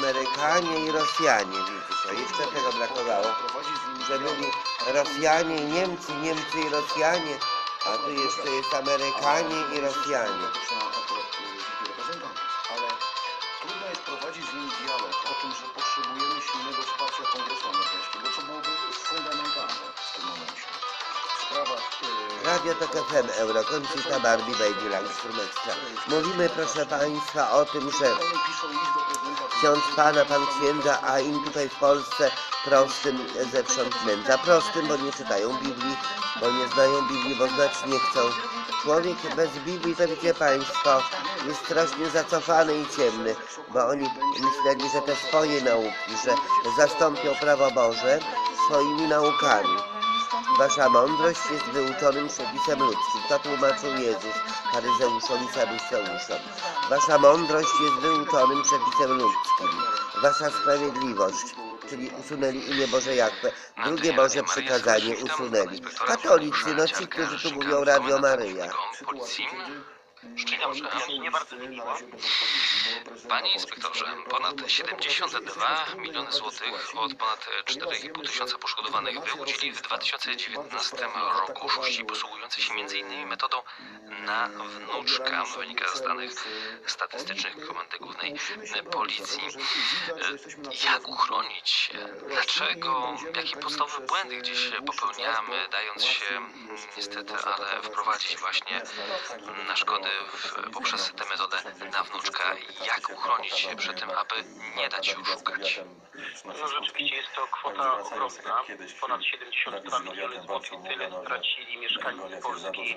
Amerykanie i Rosjanie, widzisz, o, jeszcze tego brakowało, że byli Rosjanie i Niemcy, Niemcy i Rosjanie, a tu jeszcze jest Amerykanie i Rosjanie. Ale trudno jest prowadzić z nimi dialog o tym, że potrzebujemy silnego wsparcia Kongresu Amerykańskiego, co byłoby fundamentalne w tym momencie. Y, Radio Tok FM Euro, Koncita Barbie Baby Langstrom Extra. Mówimy proszę Państwa o tym, że ksiądz Pana, Pan księdza, a im tutaj w Polsce prostym zewsząd nędza. Prostym, bo nie czytają Biblii, bo nie znają Biblii, bo znać nie chcą. Człowiek bez Biblii, to wiecie Państwo, jest strasznie zacofany i ciemny, bo oni myśleli, że te swoje nauki, że zastąpią prawo Boże swoimi naukami. Wasza mądrość jest wyuczonym przepisem ludzkim. To tłumaczył Jezus faryzeuszom i saduceuszom. Wasza mądrość jest wyuczonym przepisem ludzkim. Wasza sprawiedliwość, czyli usunęli imię Boże Jahwe. Drugie Boże przykazanie usunęli. Katolicy, no ci, którzy tu mówią Radio Maryja. Szczęść Dobrze. Nie bardzo mi miło. Panie inspektorze, ponad 72 miliony złotych od ponad 4,5 tysiąca poszkodowanych wyłudzili w 2019 roku oszuści posługujący się m.in. metodą na wnuczka, wynika z danych statystycznych Komendy Głównej Policji. Jak uchronić Dlaczego? Jakie podstawowe błędy gdzieś popełniamy, dając się mm, niestety, ale wprowadzić właśnie na szkody w, poprzez tę metodę na wnuczka? Jak uchronić się przed tym, aby nie dać się oszukać? No rzeczywiście jest to kwota ogromna, ponad 72 miliony złotych. Tyle stracili mieszkańcy Polski,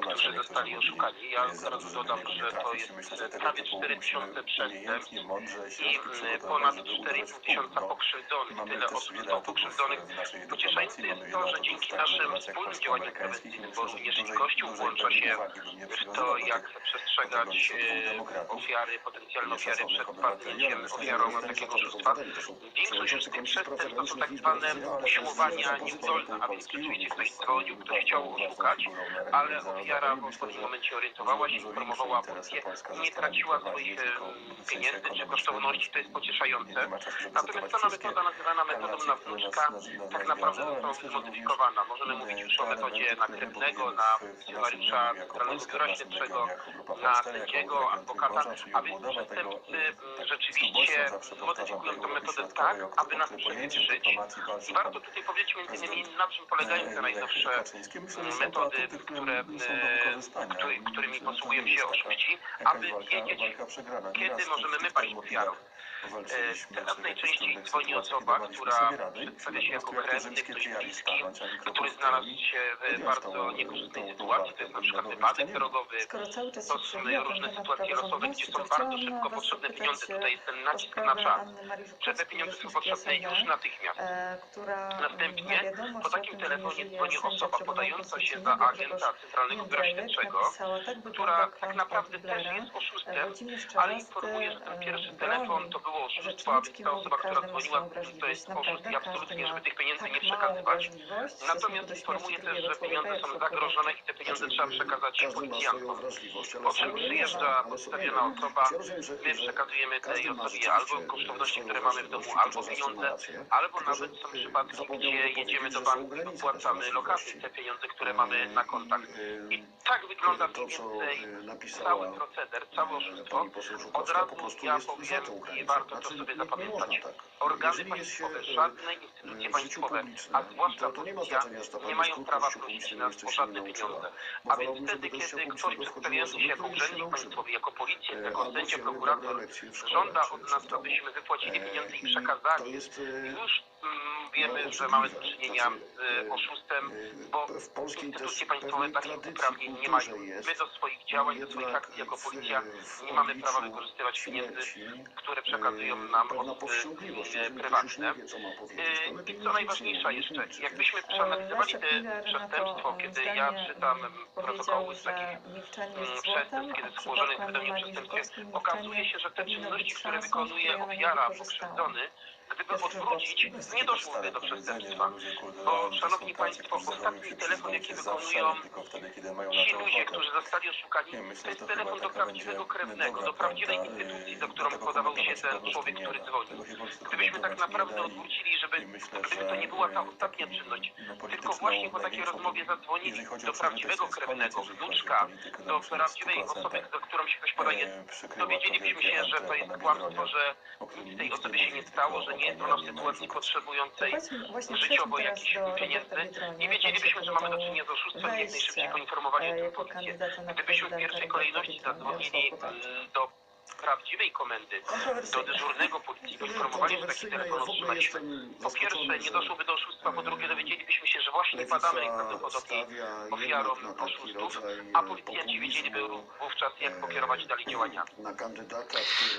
którzy zostali oszukani. Ja od razu dodam, że to jest prawie 4 tysiące przestępstw i mm, ponad 4,5 tysiąca pokrzywdzonych. Tyle osób zostało pokrzywdzonych. Pocieszające jest to, że dzięki naszym wspólnym działaniom prewencyjnym, bo również Kościół włącza się w to, jak przestrzegać e, ofiary, potencjalne ofiary przed padnięciem ofiarą takiego oszustwa. Większość z tych przestępstw to są tak zwane usiłowania nieudolne, a więc rzeczywiście ktoś dzwonił, ktoś chciał oszukać, ale ofiara w odpowiednim momencie orientowała się, informowała policję i nie traciła swoich e, pieniędzy czy kosztowności, to jest pocieszające. Natomiast sama metoda nazywana metodą na wnuczka tak naprawdę została zmodyfikowana. Możemy mówić już o metodzie na krewnego, na funkcjonariusza Centralnego Biura Śledczego, na sędziego, adwokata, a więc przestępcy rzeczywiście modyfikują tę metodę tak, aby nas przewietrzyć. I warto tutaj powiedzieć między innymi na czym polegają te najnowsze metody, które, e, który, którymi posługują się oszuści, aby wiedzieć, kiedy możemy my paść ofiarą. E, Teraz najczęściej dzwoni osoba, która przedstawia się jako krewny, ktoś bliski, który znalazł się w bardzo niekorzystnej sytuacji. To jest na przykład wypadek drogowy, to są różne sytuacje losowe, gdzie są bardzo szybko potrzebne pieniądze. Tutaj jest ten nacisk na czas, że te pieniądze są potrzebne już natychmiast. e, Następnie po takim telefonie dzwoni osoba podająca się za agenta Centralnego Biura Śledczego, tak która tak naprawdę też jest oszustem, ale informuje, że ten pierwszy telefon to było oszustwo, a więc ta osoba, która dzwoniła, to jest oszust i absolutnie, żeby tych pieniędzy tak nie przekazywać. Natomiast informuję też, że pieniądze są zagrożone i te pieniądze trzeba przekazać policjantom. Po czym przyjeżdża podstawiona osoba, my przekazujemy tej osobie albo kosztowności, które mamy w domu, albo pieniądze, albo nawet są e, przypadki, gdzie jedziemy do banku i wypłacamy lokaty te pieniądze, które mamy na kontach. I tak wygląda to, mniej co więcej cały proceder, całe oszustwo. Od razu po prostu ja powiem i granicą. Warto to Znaczy, sobie zapamiętać. tak. Organy państwowe, e, żadne instytucje państwowe, a zwłaszcza policja, nie mają prawa prosić nas o żadne pieniądze. A więc wtedy, kiedy ktoś przedstawiający się jako urzędnik państwowy, jako policjant, E, jako sędzia, prokurator, żąda od nas, abyśmy wypłacili E, pieniądze i To przekazali, e, już wiemy, no, że mamy do czynienia Znaczy, z e, oszustem, e, bo w polskiej instytucje państwowe takich uprawnień nie mają. My do swoich działań, do swoich akcji jako policja nie mamy prawa wykorzystywać pieniędzy, które przekazują e, nam pewna osoby prywatne. I co najważniejsze nie jeszcze, jakbyśmy przeanalizowali te przestępstwo, kiedy ja czytam protokoły z takich mm, przestępstw, kiedy złożonych przypadku w pełnym Marii przestępstwie okazuje się, że te czynności, które wykonuje ofiara pokrzywdzony, gdyby odwrócić, nie doszłoby do przestępstwa. Bo, szanowni państwo, ostatni telefon, jaki wykonują ci ludzie, którzy zostali oszukani, to jest telefon do prawdziwego krewnego, do prawdziwej instytucji, do którą podawał się ten człowiek, który dzwonił. Gdybyśmy tak naprawdę odwrócili, żeby, gdyby to nie była ta ostatnia czynność, tylko właśnie po takiej rozmowie zadzwonili do prawdziwego krewnego, wnuczka, do prawdziwej osoby, do którą się ktoś podaje, dowiedzielibyśmy się, że to jest kłamstwo, że nic tej osobie się nie stało, że nie ona w sytuacji potrzebującej życiowo jakichś pieniędzy. Nie wiedzielibyśmy, że mamy do czynienia z oszustwem, jak najszybciej poinformowali o tym policję. Gdybyśmy w pierwszej kolejności zadzwonili mm, do prawdziwej komendy, do dyżurnego policji, poinformowali, że taki telefon otrzymaliśmy. Po pierwsze, nie doszłoby do oszustwa, po drugie, dowiedzielibyśmy się, że właśnie padamy najprawdopodobniej ofiarą oszustów, a policjanci wiedzieliby wówczas, jak pokierować dalej działaniami.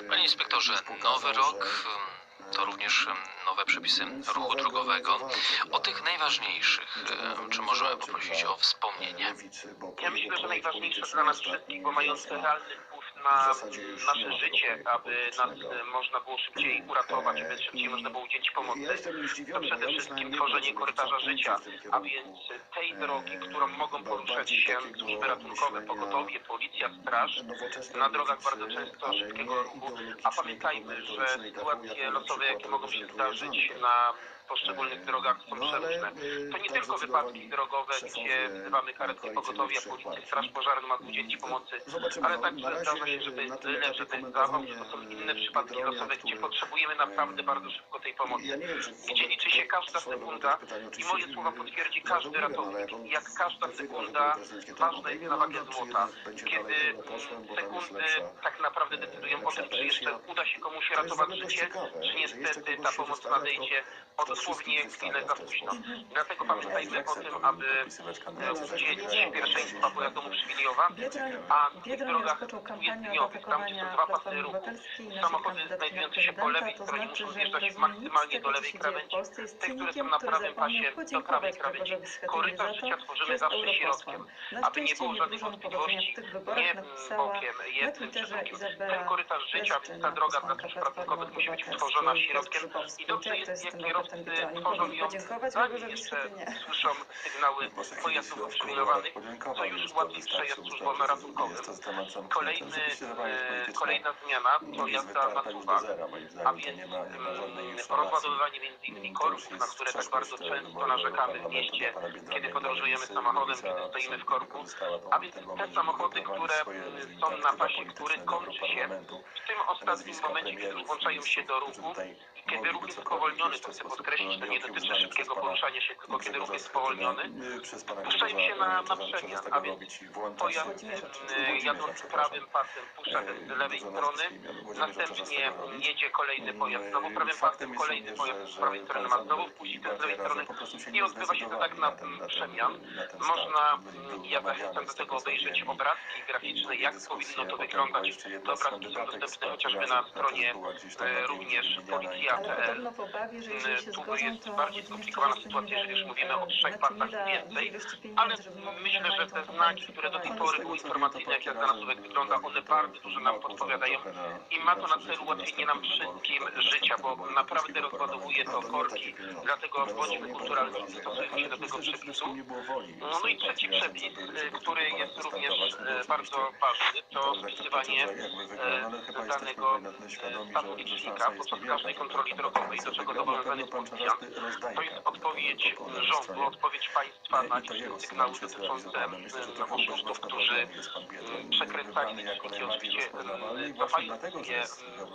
Panie inspektorze, nowy rok em, to również nowe przepisy ruchu drogowego. O tych najważniejszych, czy możemy poprosić o wspomnienie? Ja myślę, że najważniejsze dla nas wszystkich, bo mające realny wpływ na nasze życie, aby nas e, można było szybciej uratować, aby szybciej można było udzielić pomocy, to przede wszystkim tworzenie korytarza życia, a więc tej drogi, którą mogą poruszać się służby ratunkowe, pogotowie, policja, straż, na drogach bardzo często szybkiego ruchu, a pamiętajmy, że sytuacje losowe, jakie mogą się zdarzyć na poszczególnych drogach są przeróżne. To nie tylko wypadki drogowe, gdzie wzywamy karetkę pogotowia, policję, straż pożarną, aby udzielić pomocy, ale także zdarza się, że to jest tyle, że to jest zawał, że to są inne przypadki losowe, gdzie potrzebujemy naprawdę bardzo szybko tej pomocy. Gdzie liczy się każda sekunda i moje słowa potwierdzi każdy ratownik. Jak każda sekunda ważna jest na wagę złota. Kiedy mm, sekundy tak naprawdę decydują o tym, czy jeszcze uda się komuś ratować życie, czy niestety ta pomoc nadejdzie o dosłownie chwilę za późno. Dlatego pamiętajmy o tym, aby e, udzielić pierwszeństwa pojazdom uprzywilejowanym, a w drogach rozpoczął kampanię jezdniowych, tam gdzie są dwa pasy ruchu, samochody znajdujące się po lewej to stronie znaczy, muszą rozumiem, maksymalnie do lewej krawędzi. Te, które są na który prawym pasie do podziękować prawej krawędzi. Korytarz życia tworzymy zawsze środkiem, aby nie było żadnych wątpliwości, w tych wyborach nie bokiem, jednym czy drugim. Ten korytarz życia, więc ta droga dla służb ratunkowych musi być utworzona środkiem i dobrze jest, jak kierowcy tworzą ją, jeszcze Schetynie. słyszą sygnały pojazdów uprzywilejowanych, co już ułatwi przejazd służbom ratunkowym. Kolejny, e, kolejna zmiana to jazda na suwak, a więc rozładowywanie między innymi korków, na które tak bardzo często narzekamy w mieście, kiedy podróżujemy samochodem, kiedy stoimy w korku, a więc te samochody, które mm, są na pasie, który kończy się w tym ostatnim momencie, kiedy już włączają się do ruchu kiedy ruch jest spowolniony, to chcę podkreślić, to nie dotyczy szybkiego poruszania się, tylko kiedy ruch jest spowolniony, puszczają się na, na przemian, a więc pojazd y, jadąc prawym pasem puszcza ten z lewej strony, następnie jedzie kolejny pojazd. Znowu prawym pasem, kolejny pojazd z prawej strony ma znowu puścić ten z lewej strony i odbywa się to tak na mm, przemian. Można, mm, ja zachęcam do tego obejrzeć. obrazki graficzne, jak powinno to wyglądać. Te obrazki są dostępne chociażby na stronie e, również Ale policja.pl. podobno w obawie, że jeżeli się Tu zgodzą, jest to bardziej skomplikowana sytuacja, że już mówimy o trzech znaczy da więcej, ale myślę, że te znaki, które do tej pory były informacyjne, jak jazda na suwek wygląda, one bardzo dużo nam podpowiadają i ma to na celu ułatwienie nam wszystkim życia, bo naprawdę rozładowuje to korki, dlatego bądźmy kulturalni stosujmy się do tego przepisu. No, no i trzeci przepis, y, który jest również y, bardzo ważny, to wpisywanie y, danego y, stanu licznika podczas każdej kontroli drogowej, do czego zobowiązany jest policjant. To jest odpowiedź rządu, odpowiedź państwa na liczne sygnały dotyczące oszustów, którzy przekręcali liczniki. Oczywiście cofają je,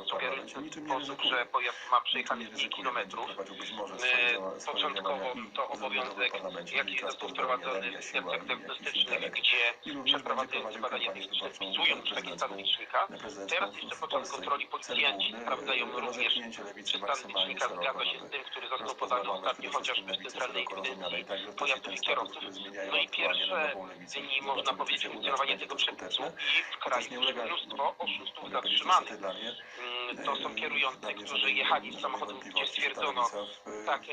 sugerując w ten sposób, że pojazd ma przejechany mniej kilometrów. Y, Początkowo to obowiązek, jaki został wprowadzony w Jacek Diagnostycznych, gdzie przeprowadzając badania techniczne wpisują taki stan licznika. Teraz jeszcze podczas kontroli policjanci sprawdzają również, czy stan licznika zgadza się z tym, który został podany ostatnio chociażby w Centralnej Ewidencji Pojazdów i Kierowców. No i pierwsze dni, można powiedzieć, funkcjonowania tego przepisu i w kraju mnóstwo oszustów zatrzymanych. To są kierujący, którzy jechali samochodem, gdzie stwierdzono takie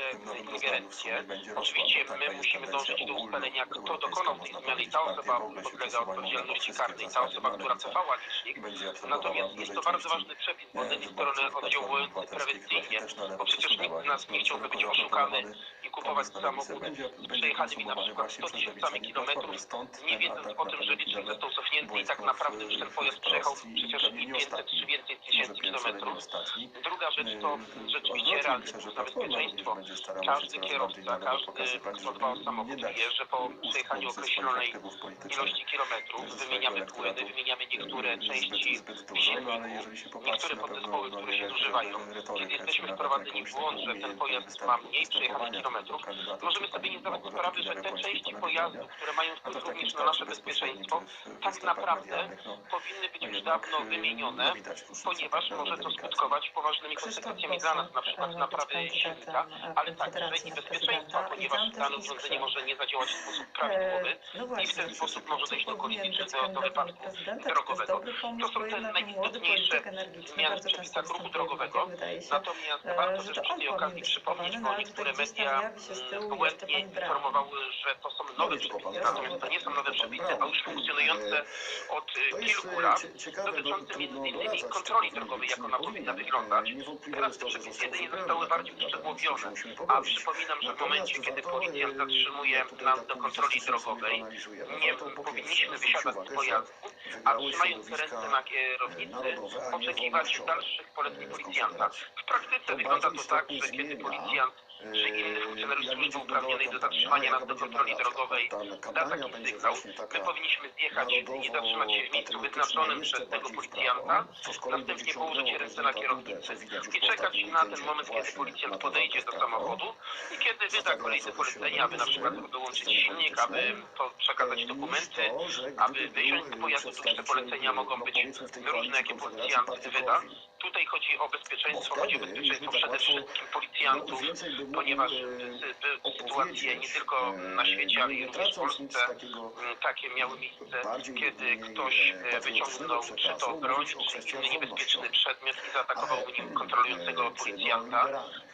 ingerencje. Oczywiście my musimy dążyć do ustalenia, kto dokonał tej zmiany i ta osoba podlega odpowiedzialności karnej, ta osoba, która cofała licznik. Natomiast jest to bardzo ważny przepis, bo z jednej strony oddziałujący prewencyjnie, bo przecież nikt z nas nie chciałby być oszukany i kupować samochód z przejechanymi na przykład 100 tysiącami kilometrów, nie wiedząc o tym, że licznik został cofnięty i tak naprawdę ten pojazd przejechał przecież i 500 czy więcej tysięcy kilometrów. Druga rzecz to rzeczywiście realny wpływ na bezpieczeństwo. Każdy kierowca, każdy, kto dba o samochód wie, że po przejechaniu określonej ilości kilometrów wymieniamy płyny, wymieniamy niektóre części silników, niektóre podzespoły, które się zużywają. Kiedy jesteśmy wprowadzeni w błąd, że ten pojazd ma mniej przejechanych kilometrów, możemy sobie nie zdawać sprawy, że te części pojazdu, które mają wpływ również na nasze bezpieczeństwo, tak naprawdę powinny być już dawno wymienione, ponieważ może to skutkować poważnymi konsekwencjami dla nas, na przykład naprawy silnika, ale także i bezpieczeństwa, ponieważ dane urządzenie może nie zadziałać w sposób prawidłowy No i w ten sposób może dojść do kolizji czy do, do wypadku drogowego. To są te najistotniejsze zmiany w przepisach ruchu drogowego. Natomiast warto też przy tej okazji przypomnieć, bo niektóre media mm, błędnie informowały, że to są nowe przepisy, natomiast to nie są nowe przepisy, a już funkcjonujące od kilku lat, dotyczące m.in. kontroli drogowej, jak ona powinna wyglądać. Teraz te przepisy jedynie zostały bardziej uszczegółowione, a przypominam, że w momencie, kiedy policjant zatrzymuje nas do kontroli drogowej, nie powinniśmy wysiadać z pojazdu, a trzymając ręce na kierownicy, oczekiwać dalszych poleceń policjanta. W praktyce wygląda to tak, że kiedy policjant czy inny funkcjonariusz służby uprawnionej do zatrzymania nas do kontroli drogowej da taki sygnał, my powinniśmy zjechać i zatrzymać się w miejscu wyznaczonym przez tego policjanta, następnie położyć ręce na kierownicy i czekać na ten moment, kiedy policjant podejdzie do samochodu i kiedy wyda kolejne polecenia, aby na przykład wyłączyć silnik, aby przekazać dokumenty, aby wysiąść z pojazdu, to te polecenia mogą być różne, jakie policjant wyda. Tutaj chodzi o bezpieczeństwo, chodzi o bezpieczeństwo przede wszystkim policjantów, ponieważ były sytuacje nie tylko na świecie, ale i również w Polsce takie miały miejsce, kiedy ktoś e, wyciągnął czy to broń, czy inny niebezpieczny przedmiot i zaatakował nim kontrolującego policjanta.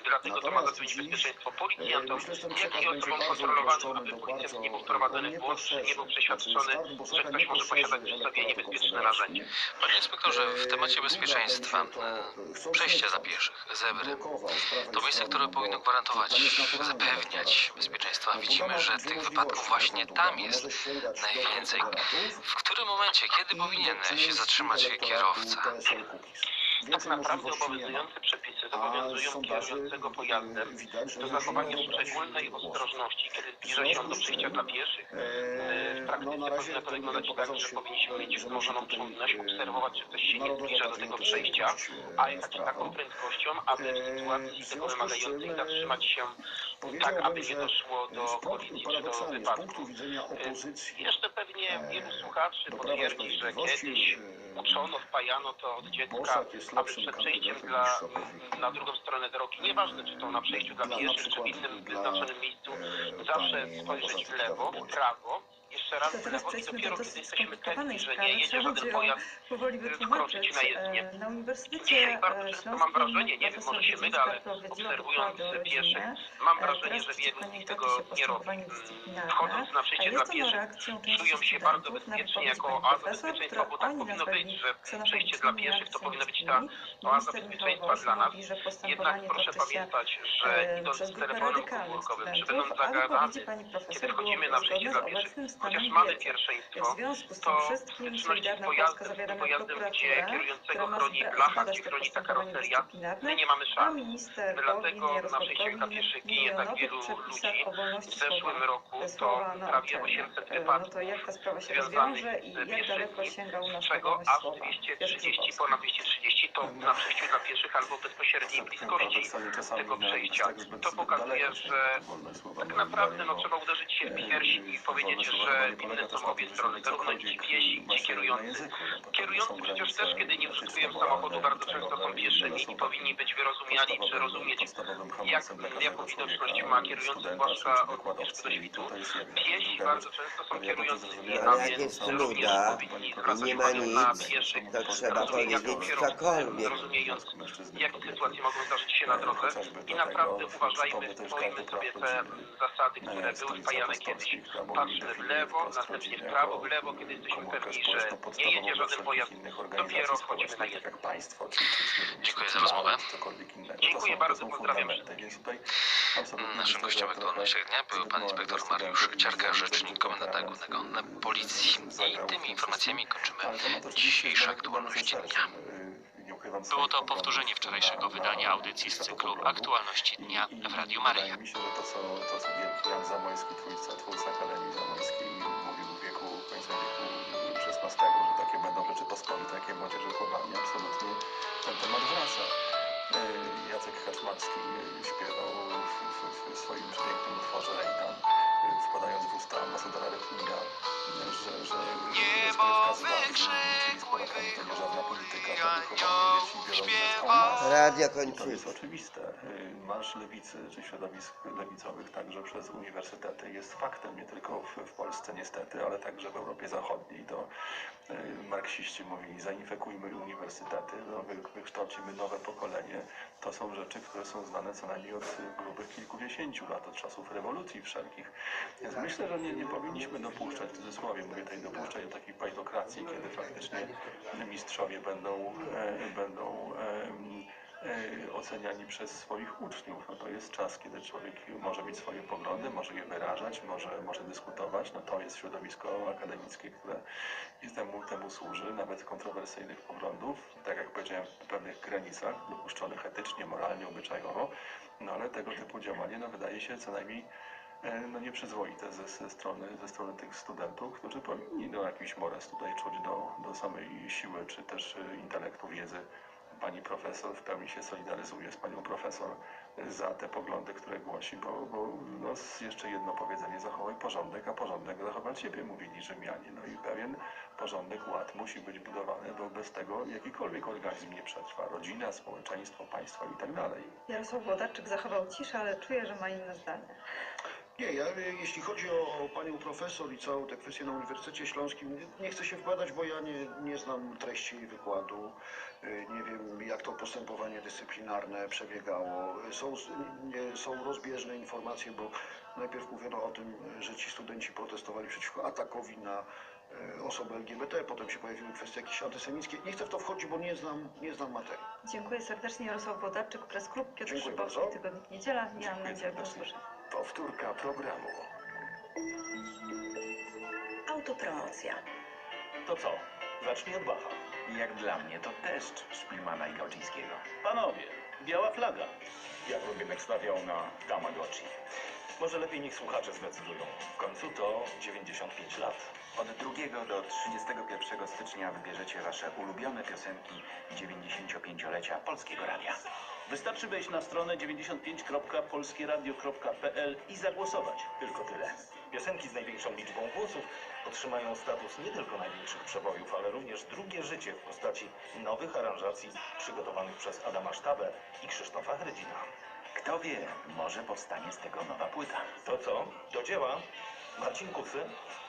Dlatego to ma zapewnić bezpieczeństwo policjantom, jak i osobom kontrolowanym, aby policjant nie był wprowadzony w błąd, czy nie był przeświadczony, że ktoś może posiadać przy sobie niebezpieczne narzędzie. Panie inspektorze, w temacie bezpieczeństwa, e, przejścia za pieszych, zebry, to miejsce, które powinno gwarantować, zapewniać bezpieczeństwa. Widzimy, że tych wypadków właśnie tam jest najwięcej. W którym momencie, kiedy powinien się zatrzymać kierowca? Tak naprawdę obowiązujące przepisy zobowiązują kierującego pojazdem do zachowania szczególnej ostrożności, kiedy zbliża się on do przejścia dla pieszych. E, W praktyce powinno to wyglądać tak, że powinniśmy mieć wzmożoną czujność, obserwować, czy ktoś się nie zbliża do tego przejścia, a jechać taką prędkością, aby w sytuacji tego wymagającej zatrzymać się tak, aby nie doszło do kolizji czy do wypadku. E, Jeszcze pewnie wielu słuchaczy potwierdzi, że kiedyś uczono, wpajano to od dziecka, aby przed przejściem dla, na drugą stronę drogi, nieważne czy to na przejściu dla pieszych, czy w innym wyznaczonym miejscu, zawsze spojrzeć w lewo, w prawo, jeszcze raz teraz lewo i dopiero dosyć kiedy jesteśmy skomplikowanej pewni, że sprawy. nie jedzie żaden pojazd powoli wkroczyć wytłumaczyć. na jezdnię. E, Na Uniwersytecie Dzisiaj bardzo e, często mam Śląskim wrażenie, nie wiem, może się mylę, ale obserwując pieszych, mam E, wrażenie, że wielu z nich tego nie robi. Mm. Wchodząc na A przejście dla pieszych, czują się bardzo bezpiecznie jako oaza bezpieczeństwa, bo tak powinno być, że przejście dla pieszych to powinno być ta oaza bezpieczeństwa dla nas. Jednak proszę pamiętać, e, że idąc przez z telefonem komórkowym, czy będąc zagadany, kiedy wchodzimy na przejście dla pieszych, chociaż mamy wiedzy. W pierwszeństwo, związku z tym to wszystkim styczności z Solidarna Polska pojazdem, z pojazdem, gdzie prokuraturę, kierującego która ma chroni blacha, zbadać gdzie to chroni ta karoseria, dyscyplinarne, my nie mamy a szans. minister Dlatego na przejściach dla pieszych ginie tak wielu przepisach ludzi. o wolności W zeszłym słowa. roku Te to słowa na prawie uczelniach. 800 E, No wypadków to jak ta sprawa się związanych rozwiąże i z jak daleko pieszymi, sięga u nas z czego wolność aż słowa? 230, ponad 230 to na przejściu dla pieszych albo bezpośredniej bliskości tego przejścia. To pokazuje, że tak naprawdę no, trzeba uderzyć się w piersi i powiedzieć, że że winne są obie strony, zarówno ci piesi, ci kierujący. Kierujący przecież też, kiedy nie użytkują samochodu, bardzo często są pieszymi i powinni być wyrozumiali, czy rozumieć, jak, jaką widoczność ma kierujący, zwłaszcza od wierzchu do świtu. Piesi bardzo często są kierującymi, a Ale jak więc jest również nuda powinni zwracać nie ma uwagę na nic, pieszych, to trzeba powiedzieć cokolwiek. rozumiejąc, jakie sytuacje mogą zdarzyć się na drodze i naprawdę uważajmy, spojmy sobie te zasady, które były wpajane kiedyś. Patrzmy w lewo, następnie w prawo, w lewo, kiedy jesteśmy pewni, że nie jedzie żaden pojazd, dopiero wchodzimy na jezdnię. Dziękuję za rozmowę. Dziękuję bardzo, pozdrawiam Naszym gościem aktualnościach dnia był pan inspektor Mariusz Ciarka, rzecznik komendanta głównego policji. I tymi informacjami kończymy dzisiejsze aktualności dnia. Było to powtórzenie wczorajszego wydania audycji z cyklu Aktualności Dnia w Radiu Maryja. To co, to, co Jan Zamojski, twórca, twórca Akademii Zamojskiej, mówił w wieku, końca wieku XVI, że takie będą rzeczy pospolite, jakie młodzieży chłopami, absolutnie ten temat wraca. E, Jacek Kaczmarski śpiewał w, w, w swoim pięknym utworze Rejtan, wkładając w usta ambasadora Repniga, e, że, że Niebo to wychuj, wychowanie dzieci anioł śpiewa. nas. Radio To kończy. jest oczywiste. Y, Marsz lewicy czy środowisk lewicowych także przez uniwersytety jest faktem nie tylko w, w Polsce niestety, ale także w Europie Zachodniej. To marksiści mówili, zainfekujmy uniwersytety, no, wy, wykształcimy nowe pokolenie. To są rzeczy, które są znane co najmniej od y, grubych kilkudziesięciu lat, od czasów rewolucji wszelkich. Więc myślę, że nie, nie powinniśmy dopuszczać, w cudzysłowie mówię tutaj, dopuszczać do takiej pajtokracji, kiedy faktycznie mistrzowie będą, e, będą oceniani przez swoich uczniów. No to jest czas, kiedy człowiek może mieć swoje poglądy, może je wyrażać, może, może dyskutować. No to jest środowisko akademickie, które temu, temu służy, nawet kontrowersyjnych poglądów, tak jak powiedziałem, w pewnych granicach, dopuszczonych etycznie, moralnie, obyczajowo. No ale tego typu działanie no, wydaje się co najmniej e, no, nieprzyzwoite ze, ze, strony, ze strony tych studentów, którzy powinni no, jakiś mores tutaj czuć do, do samej siły, czy też e, intelektu, wiedzy. Pani profesor w pełni się solidaryzuje z panią profesor e, za te poglądy, które głosi, bo, bo no, jeszcze jedno powiedzenie, zachowaj porządek, a porządek zachowa ciebie, mówili Rzymianie. No i pewien porządek, ład musi być budowany, bo bez tego jakikolwiek organizm nie przetrwa. Rodzina, społeczeństwo, państwo i tak dalej. Jarosław Włodarczyk zachował ciszę, ale czuję, że ma inne zdanie. Nie, ja e, jeśli chodzi o, o panią profesor i całą tę kwestię na Uniwersytecie Śląskim, nie, chcę się wkładać, bo ja nie, nie znam treści wykładu. E, Nie wiem, jak to postępowanie dyscyplinarne przebiegało. Są, są rozbieżne informacje, bo najpierw mówiono o tym, że ci studenci protestowali przeciwko atakowi na e, osoby LGBT, potem się pojawiły kwestie jakieś antysemickie. Nie chcę w to wchodzić, bo nie znam, nie znam materii. Dziękuję serdecznie. Jarosław Włodarczyk, Press Klub, Piotr Szybowski. Tygodnik Niedziela. Ja Dziękuję mam nadzieję, do usłyszenia. Powtórka programu. Autopromocja. To co? Zacznij od Bacha. Jak dla mnie to deszcz Szpilmana i Gałczyńskiego. Panowie, biała flaga. Ja bym jednak stawiał na Tamagotchi. Może lepiej niech słuchacze zdecydują. W końcu to 95 lat. Od 2 do 31 stycznia wybierzecie wasze ulubione piosenki 95-lecia Polskiego Radia. Wystarczy wejść na stronę 95.polskieradio.pl i zagłosować. Tylko tyle. Piosenki z największą liczbą głosów otrzymają status nie tylko największych przebojów, ale również drugie życie w postaci nowych aranżacji przygotowanych przez Adama Sztabę i Krzysztofa Hrydzina. Kto wie, może powstanie z tego nowa płyta. To co? Do dzieła. Marcin Kusy,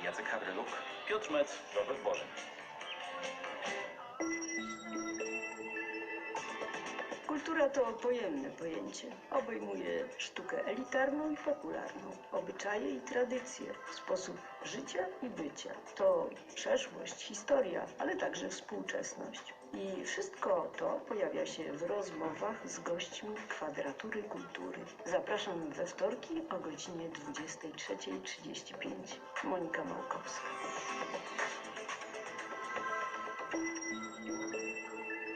Jacek Hawryluk, Piotr Mec, Robert Bożyn. Kultura to pojemne pojęcie. Obejmuje sztukę elitarną i popularną, obyczaje i tradycje, sposób życia i bycia. To przeszłość, historia, ale także współczesność. I wszystko to pojawia się w rozmowach z gośćmi Kwadratury Kultury. Zapraszam we wtorki o godzinie 23.35. Monika Małkowska.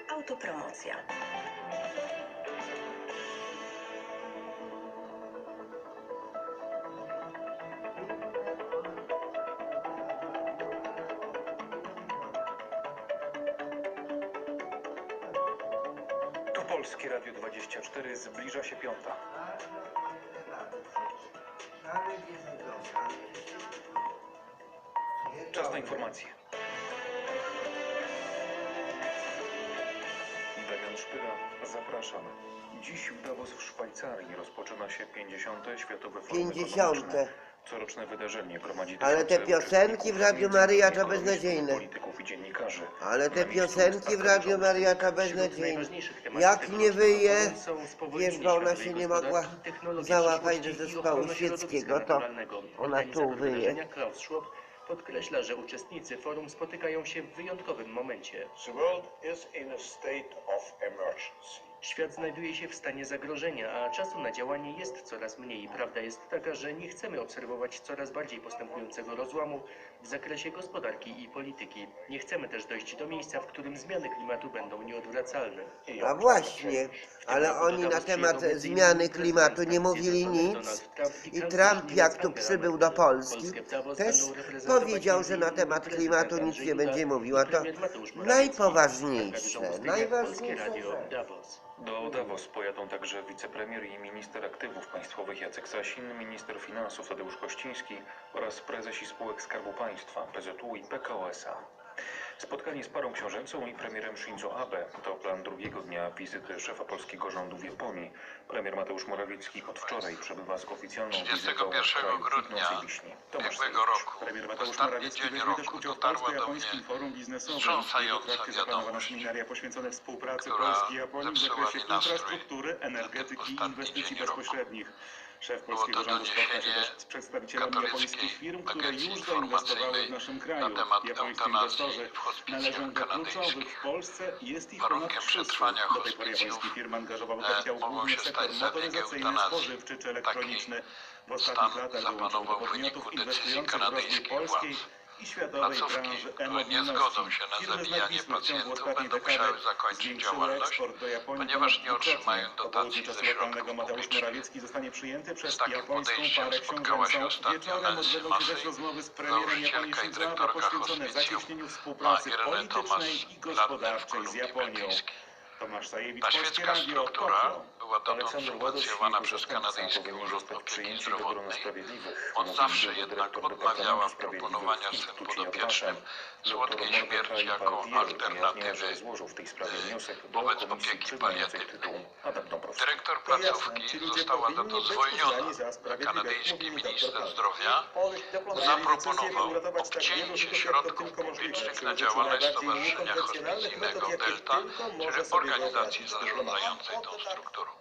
Autopromocja. Czas na informacje. Damian Szpyra, zapraszam. Dziś w Davos w Szwajcarii rozpoczyna się 50. Światowe Forum 50. Ekonomiczne. Coroczne wydarzenie prowadzi Ale te tysiące piosenki w Radiu Maryja to ekonomistów, beznadziejne. Polityków i dziennikarzy. Ale te piosenki w Radiu zapraszam. Maria to beznadziejne. Jak nie wyje, wiesz, bo ona się nie mogła załapać do zespołu świeckiego, to ona tu wyje. Podkreśla, że uczestnicy forum spotykają się w wyjątkowym momencie. The world is in a state of emergency. Świat znajduje się w stanie zagrożenia, a czasu na działanie jest coraz mniej. Prawda jest taka, że nie chcemy obserwować coraz bardziej postępującego rozłamu w zakresie gospodarki i polityki. Nie chcemy też dojść do miejsca, w którym zmiany klimatu będą nieodwracalne. A właśnie, ale oni na temat zmiany klimatu nie mówili nic. I Trump, jak tu przybył do Polski, też powiedział, że na temat klimatu nic nie będzie mówił, a to najpoważniejsze, najważniejsze rzecz. Do Davos pojadą także wicepremier i minister aktywów państwowych Jacek Sasin, minister finansów Tadeusz Kościński oraz prezesi spółek Skarbu Państwa, PZU i PKO SA. Spotkanie z parą książęcą i premierem Shinzo Abe to plan drugiego dnia wizyty szefa polskiego rządu w Japonii. Premier Mateusz Morawiecki od wczoraj przebywa z oficjalną wizytą w 31 kraju grudnia ubiegłego roku, Premier Mateusz ostatni Morawiecki dzień weźmie też roku, udział w dotarła do Polsko-Japońskim mnie Forum Biznesowym. wstrząsająca wiadomość, seminaria poświęcone współpracy która Polski i Japonii w zakresie infrastruktury, energetyki i ostatni inwestycji dzień roku. Szef polskiego rządu spotka się też z przedstawicielami japońskich firm, które już zainwestowały w naszym kraju. Japońscy inwestorzy należą do kluczowych w Polsce. Jest ich ponad Warunkiem 300. przetrwania Do tej pory japoński firm angażował e, kapitał mogą głównie w sektor motoryzacyjny, spożywczy czy elektroniczny. W ostatnich latach dołączył do podmiotów inwestujących w rozwój polskiej i światowej Placówki, które nie zgodzą się na zabijanie w pacjentów, będą musiały zakończyć działalność, ponieważ nie otrzymają dotacji ze środków publicznych. Morawiecki zostanie przyjęty przez Z takim japońską podejściem spotkała się ostatnio Wieczorem Nancy premierem założycielka Japonii i dyrektorka hospicjum, a Irene politycznej Thomas, i gospodarczej z Kolumbii Japonią. Brytyjskiej. Tomasz Sajewicz, Ta świecka Radio, struktura. Była dotąd jego przez Kanadyjski Urząd Opieki Zdrowotnej. On zawsze jednak odmawiała proponowania w swym podopiecznym słodkiej śmierci jako alternatywy do wobec opieki paliatywnej. Dyrektor placówki została za to zwolniona. Kanadyjski minister zdrowia zaproponował obcięcie środków publicznych na działalność Stowarzyszenia Hospicyjnego Delta, czyli organizacji zarządzającej tą strukturą.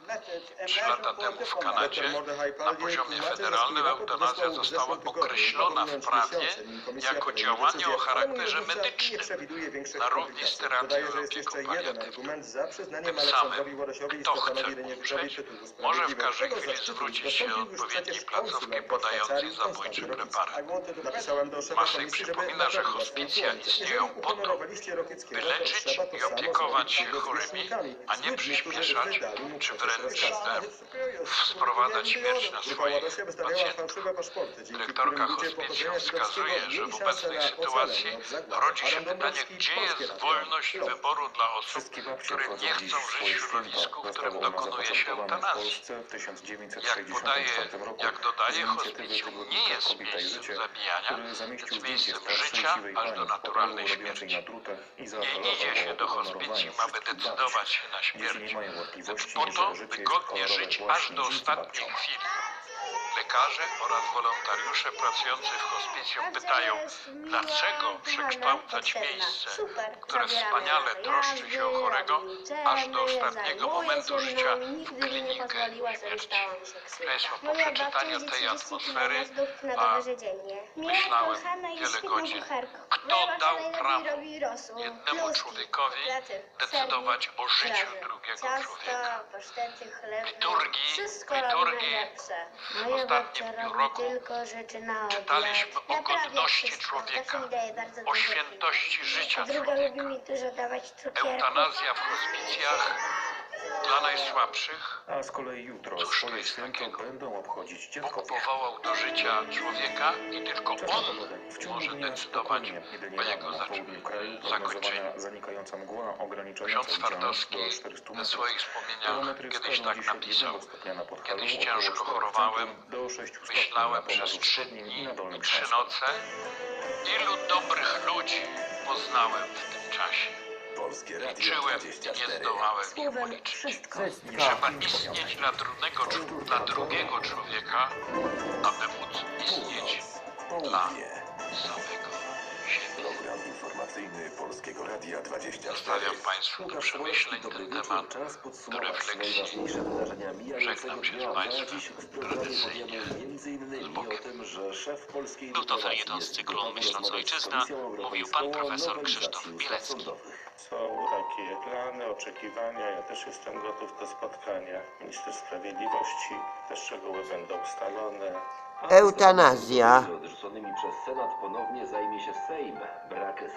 Trzy lata temu w Kanadzie na poziomie federalnym eutanazja została określona w prawie jako działanie o charakterze medycznym. na równi z terapią i opieką paliatywną. Tym samym, kto chce umrzeć, może w każdej chwili zwrócić się do odpowiedniej placówki podającej zabójczy preparat. Massey przypomina, że hospicja istnieją po to, by leczyć i opiekować się chorymi, a nie przyspieszać czy wręcz e, sprowadzać śmierć na swoich pacjentów. Dyrektorka hospicjum wskazuje, że w obecnej sytuacji rodzi się pytanie, gdzie jest wolność wyboru dla osób, które nie chcą żyć w środowisku, w którym dokonuje się eutanazji. Polsce w 1964 Jak podaje, jak dodaje, hospicjum nie jest miejscem zabijania, zdjęcie miejscem życia aż do naturalnej śmierci. Nie idzie się do hospicjum, aby decydować na śmierć, po to, że życie by jest godnie kolorowe żyć aż do ostatniej chwili. Lekarze oraz wolontariusze pracujący w hospicjum pytają, dlaczego przekształcać miejsce, które wspaniale troszczy się o chorego, aż do ostatniego momentu życia w klinikę śmierci. Państwo, po przeczytaniu tej atmosfery, a myślałem wiele godzin, kto dał prawo jednemu człowiekowi decydować o życiu drugiego człowieka. Liturgii, liturgii w ostatnim roku czytaliśmy o godności człowieka, o świętości życia człowieka. Eutanazja w hospicjach dla najsłabszych A z kolei jutro Cóż to swoje jest święto takiego? będą obchodzić Bóg dziadkowie. powołał do życia człowieka i tylko On pogoda. W ciągu może dnia decydować spokojnie, o jego na kraju zakończeniu. prognozowana zanikająca mgła ograniczająca Ksiądz widzialność Twardowski do 400 we metrów. swoich wspomnieniach Termometry kiedyś wskażą tak dzisiaj napisał. jednego stopnia na Podhalu, Kiedyś około ciężko chorowałem, centrum do 6 stopni Myślałem przez trzy Wschodnim dni i na Dolnym i trzy Śląsku. noce, ilu dobrych ludzi poznałem w tym czasie. Polskie Radio Liczyłem i 24. nie zdołałem ich Słowem policzyć. wszystko. Trzeba istnieć dla dla drugiego człowieka, aby móc istnieć dla Południe. samego siebie. Program informacyjny Polskiego Radia 24. Zostawiam Państwu do przemyśleń ten temat, do refleksji. Żegnam się z Państwem tradycyjnie. powiemy między innymi Z Bogiem. o tym, że szef polskiej Był to felieton z cyklu Myśląc Ojczyzna, mówił pan profesor Krzysztof Bielecki. Są takie plany, oczekiwania. Ja też jestem gotów do spotkania. Minister Sprawiedliwości, te szczegóły będą ustalone. Eutanazja. Odrzuconymi przez Senat ponownie zajmie się Sejm. Brak